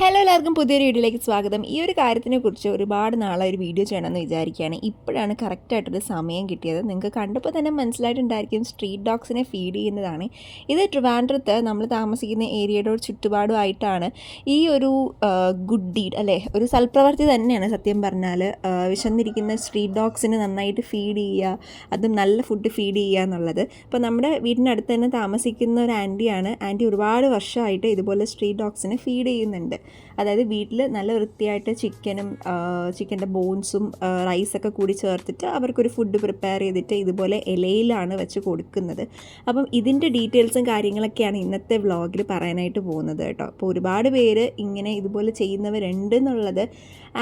Hello എല്ലാവർക്കും പുതിയൊരു വീഡിയോയിലേക്ക് സ്വാഗതം. ഈ ഒരു കാര്യത്തിനെ കുറിച്ച് ഒരുപാട് നാളെ ഒരു വീഡിയോ ചെയ്യണമെന്ന് വിചാരിക്കുകയാണ്. ഇപ്പോഴാണ് കറക്റ്റായിട്ടൊരു സമയം കിട്ടിയത്. നിങ്ങൾക്ക് കണ്ടപ്പോൾ തന്നെ മനസ്സിലായിട്ടുണ്ടായിരിക്കും സ്ട്രീറ്റ് ഡോഗ്സിനെ ഫീഡ് ചെയ്യുന്നതാണ്. ഇത് ട്രിവാൻഡ്രത്ത് നമ്മൾ താമസിക്കുന്ന ഏരിയയുടെ ചുറ്റുപാടുമായിട്ടാണ് ഈ ഒരു ഗുഡ് ഡീഡ് അല്ലേ? ഒരു സൽപ്രവർത്തി തന്നെയാണ് സത്യം പറഞ്ഞാൽ വിശന്നിരിക്കുന്ന സ്ട്രീറ്റ് ഡോഗ്സിന് നന്നായിട്ട് ഫീഡ് ചെയ്യുക അതും നല്ല ഫുഡ് ഫീഡ് ചെയ്യുക എന്നുള്ളത്. ഇപ്പോൾ നമ്മുടെ വീടിനടുത്ത് തന്നെ താമസിക്കുന്ന ഒരു ആന്റിയാണ് ആന്റി ഒരുപാട് വർഷമായിട്ട് ഇതുപോലെ സ്ട്രീറ്റ് ഡോഗ്സിനെ ഫീഡ് ചെയ്യുന്നുണ്ട്. അതായത് വീട്ടിൽ നല്ല വൃത്തിയായിട്ട് ചിക്കനും ചിക്കന്റെ ബോൺസും റൈസൊക്കെ കൂടി ചേർത്തിട്ട് അവർക്കൊരു ഫുഡ് പ്രിപ്പയർ ചെയ്തിട്ട് ഇതുപോലെ ഇലയിലാണ് വെച്ച് കൊടുക്കുന്നത്. അപ്പം ഇതിന്റെ ഡീറ്റെയിൽസും കാര്യങ്ങളൊക്കെയാണ് ഇന്നത്തെ വ്ളോഗിൽ പറയാനായിട്ട് പോകുന്നത് കേട്ടോ. അപ്പോൾ ഒരുപാട് പേര് ഇങ്ങനെ ഇതുപോലെ ചെയ്യുന്നവരുണ്ട് എന്നുള്ളത്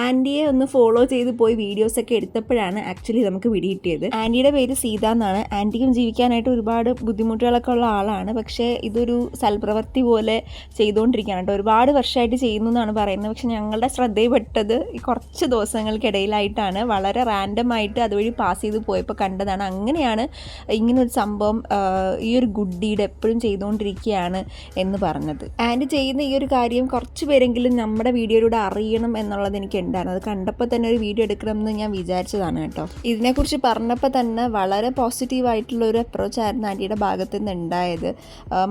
ആന്റിയെ ഒന്ന് ഫോളോ ചെയ്ത് പോയി വീഡിയോസൊക്കെ എടുത്തപ്പോഴാണ് ആക്ച്വലി നമുക്ക് പിടികിട്ടിയത്. ആന്റിയുടെ പേര് സീത എന്നാണ്. ആന്റിക്കും ജീവിക്കാനായിട്ട് ഒരുപാട് ബുദ്ധിമുട്ടുകളൊക്കെ ഉള്ള ആളാണ്. പക്ഷേ ഇതൊരു സൽപ്രവൃത്തി പോലെ ചെയ്തുകൊണ്ടിരിക്കുകയാണ് കേട്ടോ. ഒരുപാട് വർഷമായിട്ട് ചെയ്യുന്നു എന്നാണ് പറയുന്നത്. പക്ഷെ ഞങ്ങളുടെ ശ്രദ്ധയിൽപ്പെട്ടത് കുറച്ച് ദിവസങ്ങൾക്കിടയിലായിട്ടാണ്. വളരെ റാൻഡം ആയിട്ട് അതുവഴി പാസ് ചെയ്ത് പോയപ്പോൾ കണ്ടതാണ്. അങ്ങനെയാണ് ഇങ്ങനൊരു സംഭവം ഈ ഒരു ഗുഡ് ഡീഡ് എപ്പോഴും ചെയ്തുകൊണ്ടിരിക്കുകയാണ് എന്ന് പറഞ്ഞത്. ആൻഡ് ചെയ്യുന്ന ഈ ഒരു കാര്യം കുറച്ച് പേരെങ്കിലും നമ്മുടെ വീഡിയോയിലൂടെ അറിയണം എന്നുള്ളത് എനിക്ക് ഉണ്ടായിരുന്നു അത് കണ്ടപ്പോൾ തന്നെ ഒരു വീഡിയോ എടുക്കണം എന്ന് ഞാൻ വിചാരിച്ചതാണ് കേട്ടോ. ഇതിനെക്കുറിച്ച് പറഞ്ഞപ്പോൾ തന്നെ വളരെ പോസിറ്റീവായിട്ടുള്ള ഒരു അപ്രോച്ച് ആയിരുന്നു ആന്റിയുടെ ഭാഗത്തു നിന്ന് ഉണ്ടായത്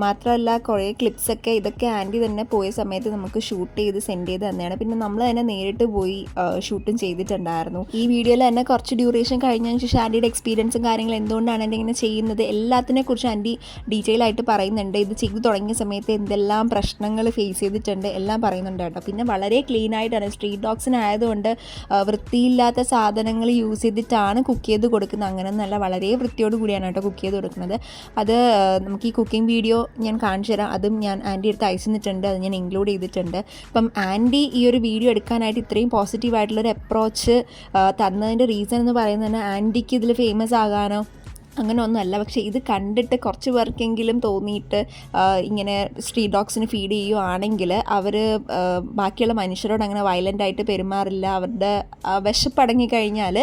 മാത്രമല്ല കുറേ ക്ലിപ്സൊക്കെ ഇതൊക്കെ ആന്റി തന്നെ പോയ സമയത്ത് നമുക്ക് ഷൂട്ട് ചെയ്ത് സെൻഡ് ചെയ്ത് തന്നെയാണ്. പിന്നെ നമ്മൾ തന്നെ നേരിട്ട് പോയി ഷൂട്ടും ചെയ്തിട്ടുണ്ടായിരുന്നു. ഈ വീഡിയോയിൽ തന്നെ കുറച്ച് ഡ്യൂറേഷൻ കഴിഞ്ഞതിന് ശേഷം ആന്റിയുടെ എക്സ്പീരിയൻസും കാര്യങ്ങളും എന്തുകൊണ്ടാണ് എന്റെ ഇങ്ങനെ ചെയ്യുന്നത് എല്ലാത്തിനെ കുറിച്ച് ആന്റി ഡീറ്റെയിൽ ആയിട്ട് പറയുന്നുണ്ട്. ഇത് ചെയ്തു തുടങ്ങിയ സമയത്ത് എന്തെല്ലാം പ്രശ്നങ്ങൾ ഫേസ് ചെയ്തിട്ടുണ്ട് എല്ലാം പറയുന്നുണ്ട് കേട്ടോ. പിന്നെ വളരെ ക്ലീൻ ആയിട്ടാണ് സ്ട്രീറ്റ് ഡോഗ്സിനായതുകൊണ്ട് വൃത്തിയില്ലാത്ത സാധനങ്ങൾ യൂസ് ചെയ്തിട്ടാണ് കുക്ക് ചെയ്ത് കൊടുക്കുന്നത്. അങ്ങനെ നല്ല വളരെ വൃത്തിയോട് കൂടിയാണ് കേട്ടോ കുക്ക് ചെയ്ത് കൊടുക്കുന്നത്. അത് നമുക്ക് ഈ കുക്കിംഗ് വീഡിയോ ഞാൻ കാണിച്ചു തരാം. അതും ഞാൻ ആന്റി അടുത്ത് അയച്ചിട്ടുണ്ട് അത് ഞാൻ ഇൻക്ലൂഡ് ചെയ്തിട്ടുണ്ട്. അപ്പം ആന്റി ഈ ഒരു വീഡിയോ എടുക്കാനായിട്ട് ഇത്രയും പോസിറ്റീവായിട്ടുള്ളൊരു അപ്രോച്ച് തന്നതിന്റെ റീസൺ എന്ന് പറയുന്നത് തന്നെ ആന്റിക്ക് ഇതിൽ ഫേമസ് ആകാനോ അങ്ങനെ ഒന്നുമല്ല പക്ഷേ ഇത് കണ്ടിട്ട് കുറച്ച് പേർക്കെങ്കിലും തോന്നിയിട്ട് ഇങ്ങനെ സ്ട്രീറ്റ് ഡോഗ്സിന് ഫീഡ് ചെയ്യുവാണെങ്കിൽ അവർ ബാക്കിയുള്ള മനുഷ്യരോട് അങ്ങനെ വയലന്റ് ആയിട്ട് പെരുമാറില്ല. അവരുടെ വിശപ്പടങ്ങി കഴിഞ്ഞാൽ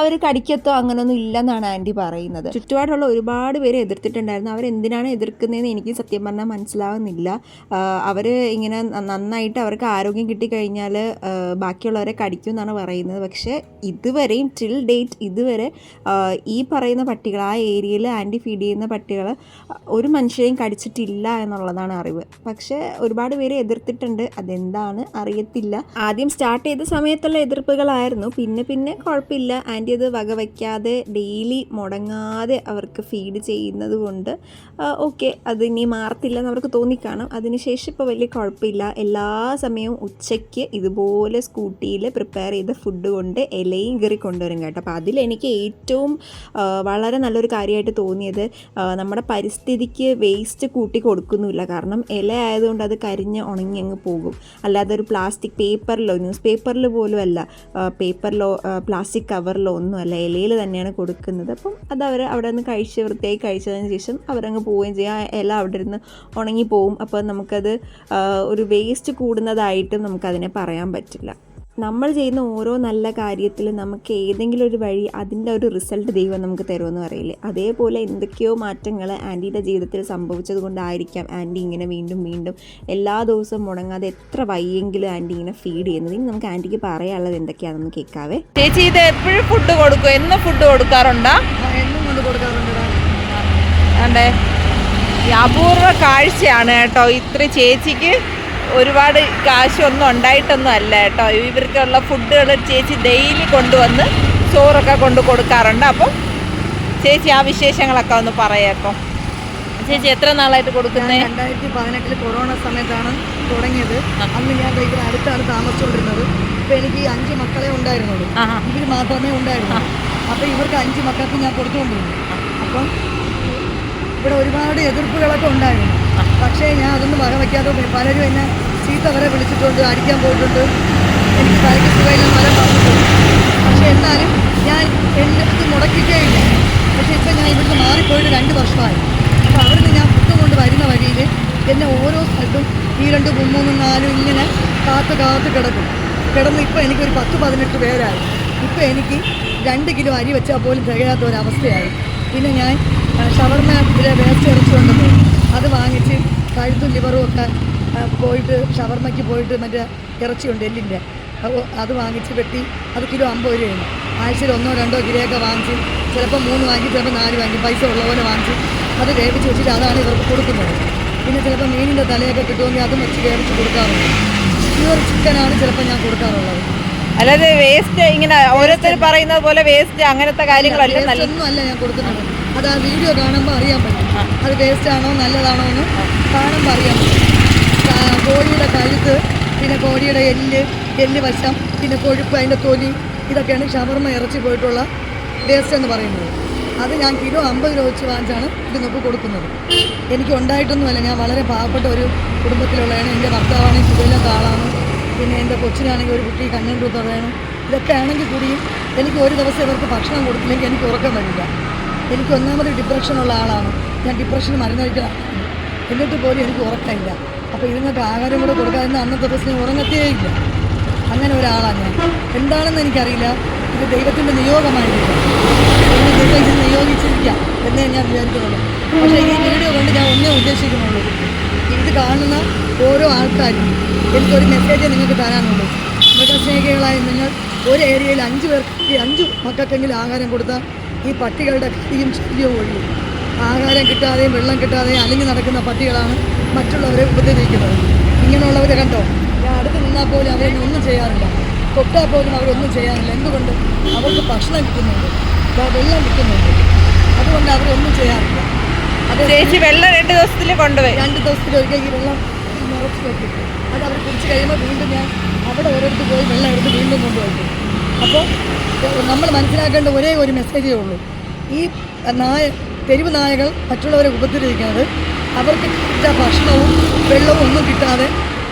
അവർ കടിക്കത്തോ അങ്ങനെയൊന്നും ഇല്ലെന്നാണ് ആന്റി പറയുന്നത്. ചുറ്റുപാടുള്ള ഒരുപാട് പേര് എതിർത്തിട്ടുണ്ടായിരുന്നു. അവരെന്തിനാണ് എതിർക്കുന്നതെന്ന് എനിക്ക് സത്യം പറഞ്ഞാൽ മനസ്സിലാവുന്നില്ല. അവർ ഇങ്ങനെ നന്നായിട്ട് അവർക്ക് ആരോഗ്യം കിട്ടിക്കഴിഞ്ഞാൽ ബാക്കിയുള്ളവരെ കടിക്കും എന്നാണ് പറയുന്നത്. പക്ഷേ ഇതുവരെയും ടിൽ ഡേറ്റ് ഇതുവരെ ഈ പറയുന്ന പട്ടികൾ ആ ഏരിയയിൽ ആന്റി ഫീഡ് ചെയ്യുന്ന പട്ടികൾ ഒരു മനുഷ്യരെയും കടിച്ചിട്ടില്ല എന്നുള്ളതാണ് അറിവ്. പക്ഷേ ഒരുപാട് പേര് എതിർത്തിട്ടുണ്ട്. അതെന്താണ് അറിയത്തില്ല. ആദ്യം സ്റ്റാർട്ട് ചെയ്ത സമയത്തുള്ള എതിർപ്പുകളായിരുന്നു. പിന്നെ പിന്നെ കുഴപ്പമില്ല. ആന്റി അത് വകവയ്ക്കാതെ ഡെയിലി മുടങ്ങാതെ അവർക്ക് ഫീഡ് ചെയ്യുന്നത് കൊണ്ട് ഓക്കെ അത് ഇനി മാറത്തില്ല എന്ന് അവർക്ക് തോന്നിക്കാണും. അതിനുശേഷം ഇപ്പോൾ വലിയ കുഴപ്പമില്ല. എല്ലാ സമയവും ഉച്ചയ്ക്ക് ഇതുപോലെ സ്കൂട്ടിയിൽ പ്രിപ്പയർ ചെയ്ത ഫുഡ് കൊണ്ട് ഇലയും കയറി കൊണ്ടുവരും കേട്ടോ. അപ്പോൾ അതിലെനിക്ക് ഏറ്റവും വളരെ വളരെ നല്ലൊരു കാര്യമായിട്ട് തോന്നിയത് നമ്മുടെ പരിസ്ഥിതിക്ക് വേസ്റ്റ് കൂട്ടി കൊടുക്കുന്നില്ല. കാരണം ഇല ആയതുകൊണ്ട് അത് കരിഞ്ഞ് ഉണങ്ങി അങ്ങ് പോകും. അല്ലാതെ ഒരു പ്ലാസ്റ്റിക് പേപ്പറിലോ ന്യൂസ് പേപ്പറിൽ പോലും അല്ല പേപ്പറിലോ പ്ലാസ്റ്റിക് കവറിലോ ഒന്നും അല്ല ഇലയിൽ തന്നെയാണ് കൊടുക്കുന്നത്. അപ്പം അത് അവർ അവിടെ നിന്ന് കഴിച്ച് വൃത്തിയായി കഴിച്ചതിന് ശേഷം അവരങ്ങ് പോവുകയും ചെയ്യും. ആ ഇല അവിടെ ഇരുന്ന് ഉണങ്ങി പോവും അപ്പോൾ നമുക്കത് ഒരു വേസ്റ്റ് കൂടുന്നതായിട്ടും നമുക്കതിനെ പറയാൻ പറ്റില്ല. നമ്മൾ ചെയ്യുന്ന ഓരോ നല്ല കാര്യത്തിലും നമുക്ക് ഏതെങ്കിലും ഒരു വഴി അതിന്റെ ഒരു റിസൾട്ട് ദൈവം നമുക്ക് തരുമെന്ന് പറയില്ലേ? അതേപോലെ എന്തൊക്കെയോ മാറ്റങ്ങൾ ആന്റിയുടെ ജീവിതത്തിൽ സംഭവിച്ചത് കൊണ്ടായിരിക്കാം ആന്റി ഇങ്ങനെ വീണ്ടും വീണ്ടും എല്ലാ ദിവസവും മുടങ്ങാതെ എത്ര വയ്യെങ്കിലും ആന്റി ഇങ്ങനെ ഫീഡ് ചെയ്യുന്നത്. ഇനി നമുക്ക് ആന്റിക്ക് പറയാനുള്ളത് എന്തൊക്കെയാണെന്ന് കേൾക്കാവേ. ചേച്ചി ഇത് എപ്പോഴും ഫുഡ് കൊടുക്കും. എന്ന് ഫുഡ് കൊടുക്കാറുണ്ടോ? എന്നും കൊണ്ട് കൊടുക്കാറുണ്ട്. അതെ. അപൂർവ കാഴ്ചയാണ് കേട്ടോ ഇത്ര ചേച്ചിക്ക് ഒരുപാട് കാശൊന്നും ഉണ്ടായിട്ടൊന്നും അല്ല കേട്ടോ. ഇവർക്കുള്ള ഫുഡുകൾ ചേച്ചി ഡെയിലി കൊണ്ടുവന്ന് ചോറൊക്കെ കൊണ്ട് കൊടുക്കാറുണ്ട്. അപ്പം ചേച്ചി ആ വിശേഷങ്ങളൊക്കെ ഒന്ന് പറയാട്ടോ ചേച്ചി എത്ര നാളായിട്ട് കൊടുക്കുന്നത് രണ്ടായിരത്തി പതിനെട്ടിൽ കൊറോണ സമയത്താണ് തുടങ്ങിയത്. അന്ന് ഞാൻ ഭയങ്കര അടുത്താണ് താമസിച്ചുകൊണ്ടിരുന്നത്. ഇപ്പൊ എനിക്ക് അഞ്ച് മക്കളെ ഉണ്ടായിരുന്നുള്ളൂ. ഇവർ മാത്രമേ ഉണ്ടായിരുന്നു അപ്പൊ ഇവർക്ക് അഞ്ച് മക്കൾക്ക് ഞാൻ കൊടുത്തുകൊണ്ടിരുന്നു. അപ്പം ഇവിടെ ഒരുപാട് എതിർപ്പുകളൊക്കെ ഉണ്ടായിരുന്നു. പക്ഷേ ഞാൻ അതൊന്നും വകവയ്ക്കാതെ. പലരും എന്നെ ചീത്ത വരെ വിളിച്ചിട്ടുണ്ട് അടിക്കാൻ പോയിട്ടുണ്ട്. എനിക്ക് തലയ്ക്ക് സുഖമില്ല വരെ പറഞ്ഞിട്ടുണ്ട് പക്ഷേ എന്നാലും ഞാൻ എന്നെ ഇത് മുടക്കിക്കേയില്ല പക്ഷേ ഇപ്പം ഞാൻ ഇവിടുന്ന് മാറിപ്പോയിട്ട് രണ്ട് വർഷമായി. അപ്പോൾ അവിടുന്ന് ഞാൻ ഫുഡ് കൊണ്ട് വരുന്ന വഴിയിൽ എന്നെ ഓരോ സ്ഥലത്തും ഈ രണ്ട് മൂന്നും നാലും ഇങ്ങനെ കാത്ത് കാത്ത് കിടക്കും. കിടന്ന് ഇപ്പോൾ എനിക്കൊരു പത്ത് പതിനെട്ട് പേരായി. ഇപ്പോൾ എനിക്ക് രണ്ട് കിലോ അരി വെച്ചാൽ പോലും തികയാത്ത ഒരവസ്ഥയായി. പിന്നെ ഞാൻ ഷവർമ ഇതിലെ വേസ്റ്റ് ഇറച്ചുകൊണ്ടെന്ന് അത് വാങ്ങിച്ച് കഴുത്തും ലിവറും ഒക്കെ പോയിട്ട് ഷവർമ്മയ്ക്ക് പോയിട്ട് മറ്റേ ഇറച്ചിയുണ്ട് എല്ലിന്റെ. അപ്പോൾ അത് വാങ്ങിച്ച് വെട്ടി അത് കിലോ അമ്പത് രൂപയാണ്. ആഴ്ചയിൽ ഒന്നോ രണ്ടോ കിലോയൊക്കെ വാങ്ങിച്ച് ചിലപ്പോൾ മൂന്ന് വാങ്ങി ചിലപ്പോൾ നാല് വാങ്ങി പൈസ ഉള്ള പോലെ വാങ്ങിച്ച് അത് വേവിച്ച് വെച്ചിട്ട് അതാണ് ഇവർക്ക് കൊടുക്കുന്നത്. പിന്നെ ചിലപ്പോൾ മീനിന്റെ തലയൊക്കെ കിട്ടുമെങ്കിൽ അതും വെച്ച് വേവിച്ച് കൊടുക്കാറുണ്ട്. പ്യുവർ ചിക്കനാണ് ചിലപ്പോൾ ഞാൻ കൊടുക്കാറുള്ളത്. അല്ലാതെ വേസ്റ്റ് ഇങ്ങനെ ഓരോരുത്തർ പറയുന്നത് പോലെ വേസ്റ്റ് അങ്ങനത്തെ കാര്യങ്ങളല്ല ഒന്നും അല്ല ഞാൻ കൊടുക്കുന്നത്. അത് ആ വീഡിയോ കാണുമ്പോൾ അറിയാൻ പറ്റും. അത് വേസ്റ്റ് ആണോ നല്ലതാണോ എന്ന് കാണുമ്പോൾ അറിയാൻ പറ്റും. കോഴിയുടെ കഴുത്ത് പിന്നെ കോഴിയുടെ എല്ല് എല്ല് വശം പിന്നെ കൊഴുപ്പ് അതിന്റെ തൊലി ഇതൊക്കെയാണ് ഷവർമ്മ ഇറച്ചി പോയിട്ടുള്ള വേസ്റ്റ് എന്ന് പറയുന്നത്. അത് ഞാൻ കിലോ അമ്പത് രൂപ വെച്ച് വാങ്ങിച്ചാണ് നോക്ക് കൊടുക്കുന്നത്. എനിക്ക് ഉണ്ടായിട്ടൊന്നുമല്ല. ഞാൻ വളരെ പാവപ്പെട്ട ഒരു കുടുംബത്തിലുള്ളതാണ്. എന്റെ ഭർത്താവാണെങ്കിൽ സുഖമില്ലാത്ത ആളാണ്. പിന്നെ എന്റെ കൊച്ചിനാണെങ്കിൽ ഒരു കുട്ടി കണ്ണൻ കൊടുത്തതാണ് ഇതൊക്കെ ആണെങ്കിൽ കൂടിയും എനിക്ക് ഒരു ദിവസം ഇവർക്ക് ഭക്ഷണം കൊടുത്തില്ലെങ്കിൽ എനിക്ക് ഉറക്കം വരില്ല. എനിക്ക് ഒന്നാമത് ഡിപ്രഷനുള്ള ആളാണ്. ഞാൻ ഡിപ്രഷന് മരുന്ന് കഴിക്കുന്ന എന്നിട്ട് പോലും എനിക്ക് ഉറക്കമില്ല. അപ്പോൾ ഇതുങ്ങൾക്ക് ആഹാരം കൂടെ കൊടുക്കാതിരുന്ന അന്നത്തെ ദിവസം ഉറങ്ങത്തേ ഇല്ല. അങ്ങനെ ഒരാളാണ് ഞാൻ. എന്താണെന്ന് എനിക്കറിയില്ല. ഇത് ദൈവത്തിന്റെ നിയോഗമായിരിക്കും. ദൈവം ഇത് നിയോഗിച്ചിരിക്കാം എന്നേ ഞാൻ വിചാരിക്കുന്നുള്ളൂ. പക്ഷേ ഈ വീഡിയോ കൊണ്ട് ഞാൻ ഒന്നേ ഉദ്ദേശിക്കുന്നുള്ളൂ. ഇത് കാണുന്ന ഓരോ ആൾക്കാരും എനിക്കൊരു മെസ്സേജ് നിങ്ങൾക്ക് തരാനുള്ളൂ മൃഗസ്നേഹികളായ നിങ്ങൾ ഒരു ഏരിയയിൽ അഞ്ച് പേർക്ക് അഞ്ച് മക്കൾക്കെങ്കിലും ആഹാരം കൊടുത്താൽ ഈ പട്ടികളുടെ കത്തിയും ശല്യവും ഒഴിയും. ആഹാരം കിട്ടാതെയും വെള്ളം കിട്ടാതെയും അലിഞ്ഞു നടക്കുന്ന പട്ടികളാണ് മറ്റുള്ളവരെ ഉപദ്രവിക്കുന്നത്. ഇങ്ങനെയുള്ളവരെ കണ്ടോ? ഞാൻ അടുത്ത് നിന്നാൽ പോലും അവരൊന്നും ഒന്നും ചെയ്യാറില്ല. തൊട്ടാൽ പോലും അവരൊന്നും ചെയ്യാറില്ല. എന്തുകൊണ്ട്? അവർക്ക് ഭക്ഷണം കിട്ടുന്നുണ്ട്. വെള്ളം കിട്ടുന്നുണ്ട്. അതുകൊണ്ട് അവരൊന്നും ചെയ്യാറില്ല. അത് ചേച്ചി വെള്ളം രണ്ട് ദിവസത്തിൽ കൊണ്ടുപോയി. രണ്ട് ദിവസത്തിൽ ഒരിക്കൽ ഈ വെള്ളം നിറച്ച് വെക്കും അത് അവർ കുടിച്ച് കഴിയുമ്പോൾ വീണ്ടും ഞാൻ അവിടെ ഓരോരുത്തർ പോയി വെള്ളം എടുത്ത് വീണ്ടും കൊണ്ടുവയ്ക്കും അപ്പോൾ നമ്മൾ മനസ്സിലാക്കേണ്ട ഒരേ ഒരു മെസ്സേജേ ഉള്ളൂ. ഈ നായ തെരുവ് നായകൾ മറ്റുള്ളവരെ ഉപദ്രവിക്കുന്നത് അവർക്ക് കിട്ടിയ ഭക്ഷണവും വെള്ളവും ഒന്നും കിട്ടാതെ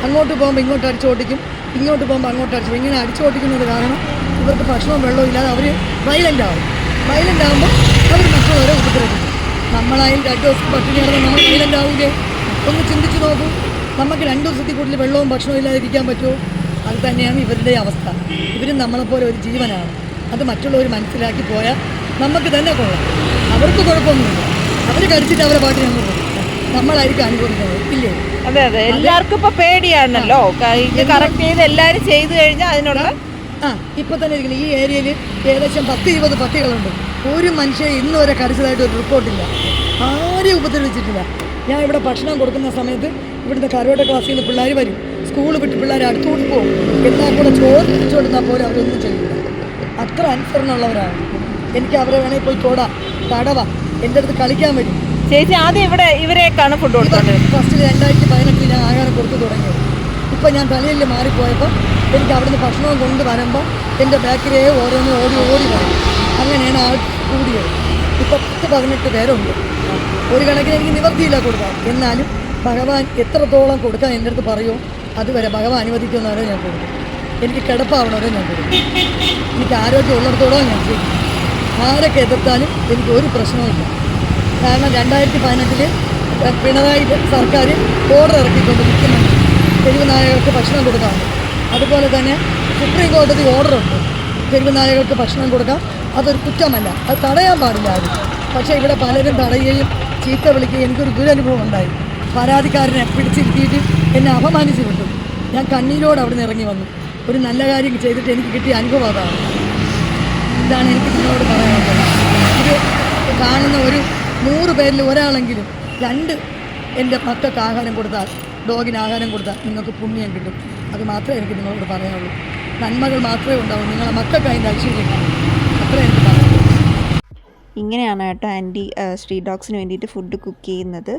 അങ്ങോട്ട് പോകുമ്പോൾ ഇങ്ങോട്ട് അടിച്ചോട്ടിക്കും ഇങ്ങോട്ട് പോകുമ്പോൾ അങ്ങോട്ട് അടിച്ചു ഇങ്ങനെ അടിച്ചോട്ടിക്കുന്നത് കാരണം ഇവർക്ക് ഭക്ഷണവും വെള്ളവും ഇല്ലാതെ അവർ വയലന്റ് ആവും. വയലന്റ് ആകുമ്പോൾ അവർ മറ്റുള്ളവരെ ഉപദ്രവിക്കും. നമ്മളായും രണ്ട് ദിവസം പട്ടിണി കിടന്ന് നമ്മൾ വയലന്റ് ആവുകയെ ഒന്ന് ചിന്തിച്ച് നോക്കൂ. നമുക്ക് രണ്ട് ദിവസത്തിൽ കൂടുതൽ വെള്ളവും ഭക്ഷണവും ഇല്ലാതെ ഇരിക്കാൻ പറ്റുമോ? അത് തന്നെയാണ് ഇവരുടെ അവസ്ഥ. ഇവരും നമ്മളെപ്പോലെ ഒരു ജീവനാണ്. അത് മറ്റുള്ളവർ മനസ്സിലാക്കി പോയാൽ നമുക്ക് തന്നെ കൊള്ളാം. അവർക്ക് കുഴപ്പമൊന്നുമില്ല. അവർ കടിച്ചിട്ട് അവരെ പാട്ടിന് അങ്ങ് പോകും. നമ്മളായിരിക്കും അനുഭവിക്കുന്നത് ഇല്ലേ? അതെ അതെ. എല്ലാവർക്കും ഇപ്പൊ പേടിയാണല്ലോ. ഇത് കറക്റ്റ് ചെയ്ത് എല്ലാരും ചെയ്തു കഴിഞ്ഞാൽ അതിനുള്ള ആ ഇപ്പൊ തന്നെ ഇരിക്കുന്നു. ഈ ഏരിയയിൽ ഏകദേശം പത്ത് ഇരുപത് പട്ടികളുണ്ട്. ഒരു മനുഷ്യൻ ഇന്ന് വരെ കടിച്ചതായിട്ട് ഒരു റിപ്പോർട്ടില്ല ആരെയും ഉപദ്രവിച്ചിട്ടില്ല. ഞാൻ ഇവിടെ ഭക്ഷണം കൊടുക്കുന്ന സമയത്ത് ഇവിടുത്തെ കരോട്ട ക്ലാസ്സിൽ നിന്ന് പിള്ളേർ വരും. സ്കൂൾ വിട്ട് പിള്ളേർ അടുത്തോട്ട് പോകും. എന്നാൽ കൂടെ ചോറ് വെച്ചു കൊടുത്താൽ പോലും അവരൊന്നും ചെയ്യില്ല. അത്ര അനുസരണമുള്ളവരാണ് എനിക്ക് അവരെ വേണമെങ്കിൽ പോയി തൊടാം. തടവ. എന്റെ അടുത്ത് കളിക്കാൻ വരും. ചേച്ചി ആദ്യം ഇവിടെ ഇവരെയൊക്കെയാണ് ഫുഡ് കൊടുത്തോണ്ടത് ഫസ്റ്റ് രണ്ടായിരത്തി പതിനെട്ടിൽ ഞാൻ ആഹാരം കൊടുത്തു തുടങ്ങിയത് ഇപ്പം ഞാൻ തലയിൽ മാറിപ്പോയപ്പോൾ എനിക്ക് അവിടുന്ന് ഭക്ഷണവും കൊണ്ട് വരുമ്പോൾ എന്റെ ബാക്കിലേ ഓരോന്ന് ഓടി ഓടി വരും. അങ്ങനെയാണ് ആൾ കൂടിയത്. ഇപ്പം പത്ത് പതിനെട്ട് പേരുണ്ട്. ഒരു കണക്കിന് എനിക്ക് നിവർത്തിയില്ല കൊടുക്കാൻ. എന്നാലും ഭഗവാൻ എത്രത്തോളം കൊടുക്കാൻ എന്റെ അടുത്ത് പറയുമോ അതുവരെ ഭഗവാൻ അനുവദിക്കുന്നവരെ ഞാൻ കൊടുക്കും എനിക്ക് കിടപ്പാവണവരെ ഞാൻ കൊടുക്കും എനിക്ക് ആരോഗ്യം ഉള്ളിടത്തോളം ഞാൻ ചെയ്യും ആരൊക്കെ എതിർത്താലും എനിക്ക് ഒരു പ്രശ്നവുമില്ല. കാരണം രണ്ടായിരത്തി പതിനെട്ടിൽ പിണറായി സർക്കാർ ഓർഡർ ഇറക്കിക്കൊണ്ട് മുഖ്യമന്ത്രി. തെരുവ് നായകൾക്ക് ഭക്ഷണം കൊടുക്കാം. അതുപോലെ തന്നെ സുപ്രീം കോടതി ഓർഡറുണ്ട് തെരുവ് നായകൾക്ക് ഭക്ഷണം കൊടുക്കാം. അതൊരു കുറ്റമല്ല. അത് തടയാൻ പാടില്ല ആരും. പക്ഷേ ഇവിടെ പലരും തടയുകയും ചീത്ത വിളിക്കുകയും എനിക്കൊരു ദുരനുഭവം ഉണ്ടായി. പരാതിക്കാരനെ പിടിച്ചിരുത്തിയിട്ട് എന്നെ അപമാനിച്ചു വിട്ടു. ഞാൻ കണ്ണീരോട് അവിടെ നിന്ന് ഇറങ്ങി വന്നു. ഒരു നല്ല കാര്യം ചെയ്തിട്ട് എനിക്ക് കിട്ടിയ അനുഭവം അതാണ്. ഇതാണ് എനിക്ക് നിങ്ങളോട് പറയാനുള്ളത്. ഇത് കാണുന്ന ഒരു നൂറ് പേരിൽ ഒരാളെങ്കിലും രണ്ട് എന്റെ മക്കൾക്ക് ആഹാരം കൊടുത്താൽ ഡോഗിന് ആഹാരം കൊടുത്താൽ നിങ്ങൾക്ക് പുണ്യം കിട്ടും. അത് മാത്രമേ എനിക്ക് നിങ്ങളോട് പറയാനുള്ളൂ. നന്മകൾ മാത്രമേ ഉണ്ടാവൂ. നിങ്ങളെ മക്കൾക്ക് അതിന്റെ ഐശ്വര്യം ഇങ്ങനെയാണ് കേട്ടോ ആന്റി സ്ട്രീറ്റ് ഡോഗ്സിന് വേണ്ടിയിട്ട് ഫുഡ് കുക്ക് ചെയ്യുന്നത്.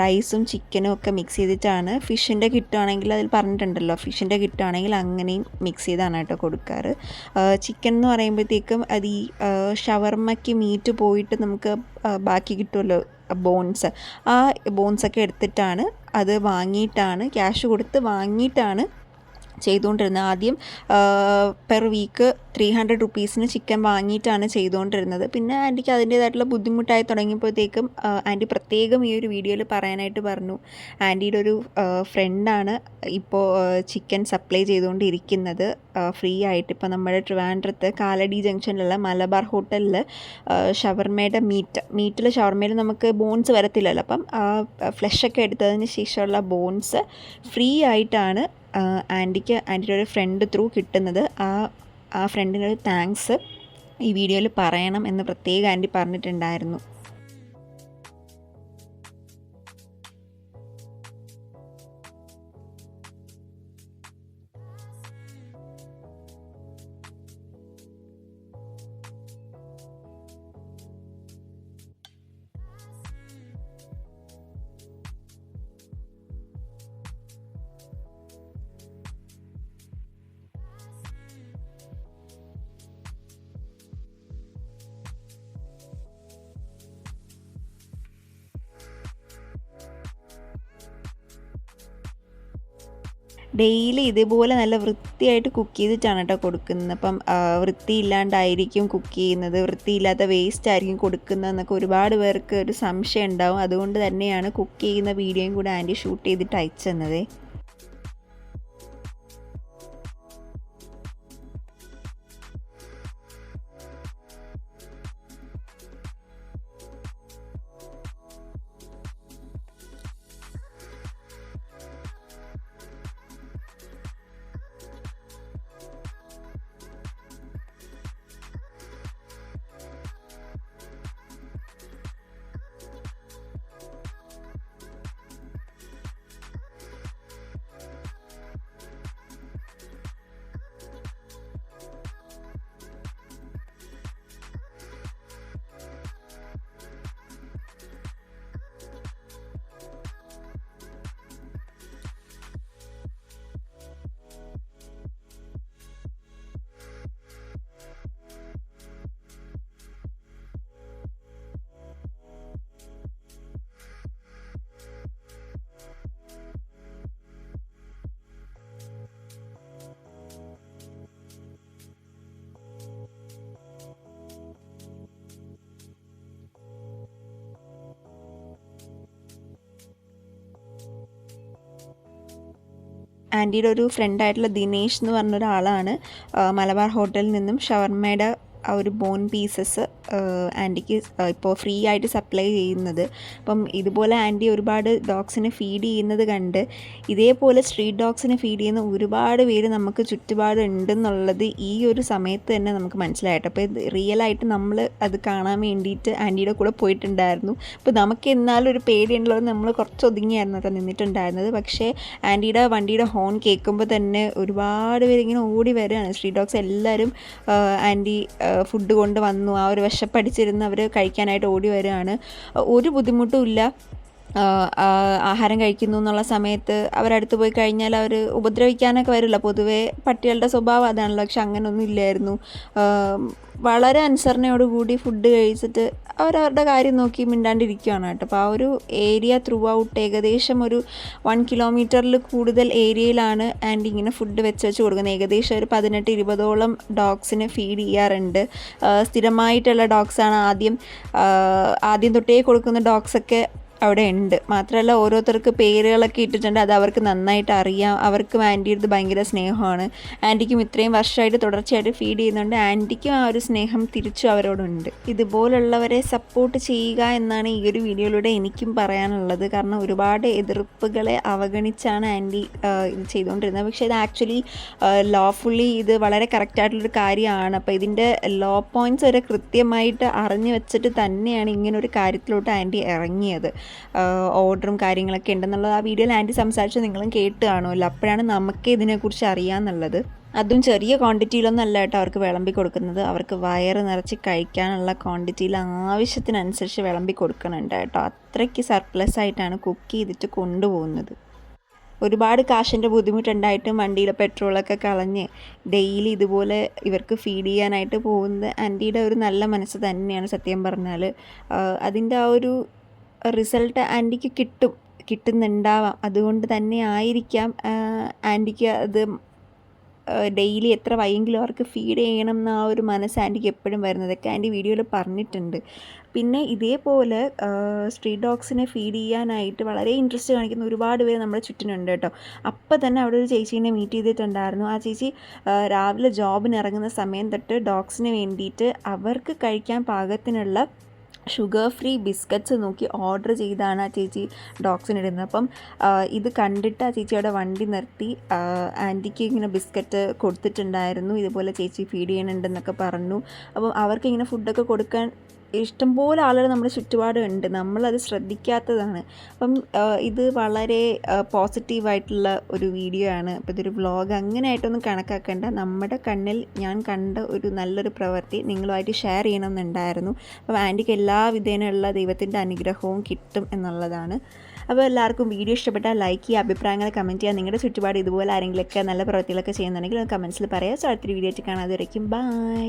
റൈസും ചിക്കനും ഒക്കെ മിക്സ് ചെയ്തിട്ടാണ്. ഫിഷിന്റെ കിട്ടുകയാണെങ്കിൽ അതിൽ പറഞ്ഞിട്ടുണ്ടല്ലോ ഫിഷിന്റെ കിട്ടുകയാണെങ്കിൽ അങ്ങനെയും മിക്സ് ചെയ്താണ് കേട്ടോ കൊടുക്കാറ്. ചിക്കൻ എന്ന് പറയുമ്പോഴത്തേക്കും അത് ഈ ഷവർമ്മയ്ക്ക് മീറ്റ് പോയിട്ട് നമുക്ക് ബാക്കി കിട്ടുമല്ലോ ബോൺസ് ആ ബോൺസൊക്കെ എടുത്തിട്ടാണ് അത് വാങ്ങിയിട്ടാണ് ക്യാഷ് കൊടുത്ത് വാങ്ങിയിട്ടാണ് ചെയ്തുകൊണ്ടിരുന്നത്. ആദ്യം പെർ വീക്ക് ത്രീ ഹൺഡ്രഡ് റുപ്പീസിന് ചിക്കൻ വാങ്ങിയിട്ടാണ് ചെയ്തുകൊണ്ടിരുന്നത്. പിന്നെ ആന്റിക്ക് അതിന്റേതായിട്ടുള്ള ബുദ്ധിമുട്ടായി തുടങ്ങിയപ്പോഴത്തേക്കും ആന്റി പ്രത്യേകം ഈ ഒരു വീഡിയോയിൽ പറയാനായിട്ട് പറഞ്ഞു. ആന്റിയുടെ ഒരു ഫ്രണ്ടാണ് ഇപ്പോൾ ചിക്കൻ സപ്ലൈ ചെയ്തുകൊണ്ടിരിക്കുന്നത്. ഫ്രീ ആയിട്ട് ഇപ്പോൾ നമ്മുടെ ട്രിവാൻഡ്രത്ത് കാലടി ജംഗ്ഷനിലുള്ള മലബാർ ഹോട്ടലിൽ ഷവർമയുടെ മീറ്റ്. മീറ്റിൽ ഷവർമയിൽ നമുക്ക് ബോൺസ് വരത്തില്ലല്ലോ. അപ്പം ഫ്ലഷൊക്കെ എടുത്തതിന് ശേഷമുള്ള ബോൺസ് ഫ്രീ ആയിട്ടാണ് ആന്റിക്ക് ആന്റിയുടെ ഒരു ഫ്രണ്ട് ത്രൂ കിട്ടുന്നത്. ആ ആ ഫ്രണ്ടിനൊരു താങ്ക്സ് ഈ വീഡിയോയിൽ പറയണം എന്ന് പ്രത്യേകം ആന്റി പറഞ്ഞിട്ടുണ്ടായിരുന്നു. ഡെയിലി ഇതുപോലെ നല്ല വൃത്തിയായിട്ട് കുക്ക് ചെയ്തിട്ടാണ് കേട്ടോ കൊടുക്കുന്നത്. അപ്പം വൃത്തിയില്ലാണ്ടായിരിക്കും കുക്ക് ചെയ്യുന്നത്. വൃത്തിയില്ലാത്ത വേസ്റ്റ് ആയിരിക്കും കൊടുക്കുന്നതെന്നൊക്കെ ഒരുപാട് പേർക്ക് ഒരു സംശയം ഉണ്ടാവും. അതുകൊണ്ട് തന്നെയാണ് കുക്ക് ചെയ്യുന്ന വീഡിയോയും കൂടെ ആന്റി ഷൂട്ട് ചെയ്തിട്ട് അയച്ചു ആന്റിയുടെ ഒരു ഫ്രണ്ടായിട്ടുള്ള ദിനേശ് എന്ന് പറഞ്ഞ ഒരാളാണ്. മലബാർ ഹോട്ടലിൽ നിന്നും ഷവർമയുടെ ആ ഒരു ബോൺ പീസസ് ആന്റിക്ക് ഇപ്പോൾ ഫ്രീ ആയിട്ട് സപ്ലൈ ചെയ്യുന്നത്. അപ്പം ഇതുപോലെ ആന്റി ഒരുപാട് ഡോഗ്സിനെ ഫീഡ് ചെയ്യുന്നത് കണ്ട് ഇതേപോലെ സ്ട്രീറ്റ് ഡോഗ്സിനെ ഫീഡ് ചെയ്യുന്ന ഒരുപാട് പേര് നമുക്ക് ചുറ്റുപാട് ഉണ്ടെന്നുള്ളത് ഈ ഒരു സമയത്ത് തന്നെ നമുക്ക് മനസ്സിലായിട്ട്. അപ്പോൾ ഇത് റിയലായിട്ട് നമ്മൾ അത് കാണാൻ വേണ്ടിയിട്ട് ആന്റിയുടെ കൂടെ പോയിട്ടുണ്ടായിരുന്നു. അപ്പോൾ നമുക്ക് എന്നാലും ഒരു പേടിയുള്ളത് നമ്മൾ കുറച്ച് ഒതുങ്ങിയായിരുന്നു കേട്ടോ നിന്നിട്ടുണ്ടായിരുന്നത്. പക്ഷേ ആന്റിയുടെ വണ്ടിയുടെ ഹോൺ കേൾക്കുമ്പോൾ തന്നെ ഒരുപാട് പേര് ഇങ്ങനെ ഓടി വരികയാണ്. സ്ട്രീറ്റ് ഡോഗ്സ് എല്ലാവരും ആന്റി ഫുഡ് കൊണ്ട് വന്നു. ആ ഒരു വിശപ്പടിച്ചിരുന്ന് അവർ കഴിക്കാനായിട്ട് ഓടി വരികയാണ്. ഒരു ബുദ്ധിമുട്ടും ഇല്ല. ആഹാരം കഴിക്കുന്നു എന്നുള്ള സമയത്ത് അവരടുത്ത് പോയി കഴിഞ്ഞാൽ അവർ ഉപദ്രവിക്കാനൊക്കെ വരില്ല. പൊതുവേ പട്ടികളുടെ സ്വഭാവം അതാണല്ലോ. പക്ഷെ അങ്ങനെയൊന്നും ഇല്ലായിരുന്നു. വളരെ അനുസരണയോടുകൂടി ഫുഡ് കഴിച്ചിട്ട് അവരവരുടെ കാര്യം നോക്കി മിണ്ടാണ്ടിരിക്കുകയാണ് കേട്ടോ. അപ്പോൾ ആ ഒരു ഏരിയ ത്രൂ ഔട്ട് ഏകദേശം ഒരു വൺ കിലോമീറ്ററിൽ കൂടുതൽ ഏരിയയിലാണ് ആൻഡ് ഇങ്ങനെ ഫുഡ് വെച്ച് വെച്ച് കൊടുക്കുന്നത്. ഏകദേശം ഒരു പതിനെട്ട് ഇരുപതോളം ഡോഗ്സിനെ ഫീഡ് ചെയ്യാറുണ്ട്. സ്ഥിരമായിട്ടുള്ള ഡോഗ്സാണ് ആദ്യം ആദ്യം തൊട്ടേ കൊടുക്കുന്ന ഡോഗ്സൊക്കെ അവിടെ ഉണ്ട്. മാത്രമല്ല ഓരോരുത്തർക്ക് പേരുകളൊക്കെ ഇട്ടിട്ടുണ്ട്. അത് അവർക്ക് നന്നായിട്ട് അറിയാം. അവർക്കും ആന്റിയുടെ ഭയങ്കര സ്നേഹമാണ്. ആന്റിക്കും ഇത്രയും വർഷമായിട്ട് തുടർച്ചയായിട്ട് ഫീഡ് ചെയ്യുന്നുണ്ട്. ആന്റിക്കും ആ ഒരു സ്നേഹം തിരിച്ചും അവരോടുണ്ട് ഇതുപോലുള്ളവരെ സപ്പോർട്ട് ചെയ്യുക എന്നാണ് ഈ ഒരു വീഡിയോയിലൂടെ എനിക്കും പറയാനുള്ളത്. കാരണം ഒരുപാട് എതിർപ്പുകളെ അവഗണിച്ചാണ് ആന്റി ഇത് ചെയ്തുകൊണ്ടിരുന്നത്. പക്ഷേ ഇത് ആക്ച്വലി ലോഫുള്ളി ഇത് വളരെ കറക്റ്റായിട്ടുള്ളൊരു കാര്യമാണ്. അപ്പോൾ ഇതിന്റെ ലോ പോയിന്റ്സ് വരെ കൃത്യമായിട്ട് അറിഞ്ഞു വെച്ചിട്ട് തന്നെയാണ് ഇങ്ങനൊരു കാര്യത്തിലോട്ട് ആന്റി ഇറങ്ങിയത്. ഓർഡറും കാര്യങ്ങളൊക്കെ ഉണ്ടെന്നുള്ളത് ആ വീഡിയോയിൽ ആന്റി സംസാരിച്ച് നിങ്ങളും കേട്ട് കാണുമല്ലോ. അപ്പോഴാണ് നമുക്ക് ഇതിനെക്കുറിച്ച് അറിയാമെന്നുള്ളത് അതും ചെറിയ ക്വാണ്ടിറ്റിയിലൊന്നും അല്ല കേട്ടോ അവർക്ക് വിളമ്പി കൊടുക്കുന്നത്. അവർക്ക് വയറ് നിറച്ച് കഴിക്കാനുള്ള ക്വാണ്ടിറ്റിയിൽ ആവശ്യത്തിനനുസരിച്ച് വിളമ്പി കൊടുക്കുന്നുണ്ട് കേട്ടോ. അത്രയ്ക്ക് സർപ്ലസ് ആയിട്ടാണ് കുക്ക് ചെയ്തിട്ട് കൊണ്ടുപോകുന്നത്. ഒരുപാട് കാശിന്റെ ബുദ്ധിമുട്ടുണ്ടായിട്ടും വണ്ടിയിലെ പെട്രോളൊക്കെ കളഞ്ഞ് ഡെയിലി ഇതുപോലെ ഇവർക്ക് ഫീഡ് ചെയ്യാനായിട്ട് പോകുന്നത് ആന്റിയുടെ ഒരു നല്ല മനസ്സ് തന്നെയാണ് സത്യം പറഞ്ഞാൽ അതിന്റെ ആ ഒരു റിസൾട്ട് ആന്റിക്ക് കിട്ടും കിട്ടുന്നുണ്ടാവാം. അതുകൊണ്ട് തന്നെ ആയിരിക്കാം ആന്റിക്ക് അത് ഡെയിലി എത്ര വയ്യെങ്കിലും അവർക്ക് ഫീഡ് ചെയ്യണം എന്ന ആ ഒരു മനസ്സ് ആന്റിക്ക് എപ്പോഴും വരുന്നതൊക്കെ ആന്റി വീഡിയോയിൽ പറഞ്ഞിട്ടുണ്ട്. പിന്നെ ഇതേപോലെ സ്ട്രീറ്റ് ഡോഗ്സിനെ ഫീഡ് ചെയ്യാനായിട്ട് വളരെ ഇൻട്രസ്റ്റ് കാണിക്കുന്ന ഒരുപാട് പേര് നമ്മുടെ ചുറ്റിനുണ്ട് കേട്ടോ. അപ്പം തന്നെ അവിടെ ഒരു ചേച്ചീനെ മീറ്റ് ചെയ്തിട്ടുണ്ടായിരുന്നു. ആ ചേച്ചി രാവിലെ ജോബിന് ഇറങ്ങുന്ന സമയം തൊട്ട് ഡോഗ്സിന് വേണ്ടിയിട്ട് അവർക്ക് കഴിക്കാൻ പാകത്തിനുള്ള ഷുഗർ ഫ്രീ ബിസ്ക്കറ്റ്സ് നോക്കി ഓർഡർ ചെയ്താണ് ആ ചേച്ചി ഡോക്സിന് ഇടുന്നത്. അപ്പം ഇത് കണ്ടിട്ട് ആ ചേച്ചിയുടെ വണ്ടി നിർത്തി. ആന്റിക്ക് ഇങ്ങനെ ബിസ്ക്കറ്റ് കൊടുത്തിട്ടുണ്ടായിരുന്നു. ഇതുപോലെ ചേച്ചി ഫീഡ് ചെയ്യണുണ്ടെന്നൊക്കെ പറഞ്ഞു. അപ്പം അവർക്ക് ഇങ്ങനെ ഫുഡൊക്കെ കൊടുക്കാൻ ഇഷ്ടംപോലെ ആളുകൾ നമ്മുടെ ചുറ്റുപാടുണ്ട്. നമ്മളത് ശ്രദ്ധിക്കാത്തതാണ്. അപ്പം ഇത് വളരെ പോസിറ്റീവായിട്ടുള്ള ഒരു വീഡിയോ ആണ്. അപ്പോൾ ഇതൊരു വ്ളോഗ് അങ്ങനെയായിട്ടൊന്നും കണക്കാക്കേണ്ട. നമ്മുടെ കണ്ണിൽ ഞാൻ കണ്ട ഒരു നല്ലൊരു പ്രവൃത്തി നിങ്ങളുമായിട്ട് ഷെയർ ചെയ്യണമെന്നുണ്ടായിരുന്നു. അപ്പം ആന്റിക്ക് എല്ലാ വിധേനയുള്ള ദൈവത്തിന്റെ അനുഗ്രഹവും കിട്ടും എന്നുള്ളതാണ്. അപ്പോൾ എല്ലാവർക്കും വീഡിയോ ഇഷ്ടപ്പെട്ടാൽ ലൈക്ക് ചെയ്യുക അഭിപ്രായങ്ങൾ കമന്റ് ചെയ്യുക. നിങ്ങളുടെ ചുറ്റുപാട് ഇതുപോലെ ആരെങ്കിലുമൊക്കെ നല്ല പ്രവൃത്തികളൊക്കെ ചെയ്യുന്നുണ്ടെങ്കിൽ കമൻസിൽ പറയാം സോ അടുത്തൊരു വീഡിയോ ആയിട്ട് കാണാതെ വരയ്ക്കും ബൈ.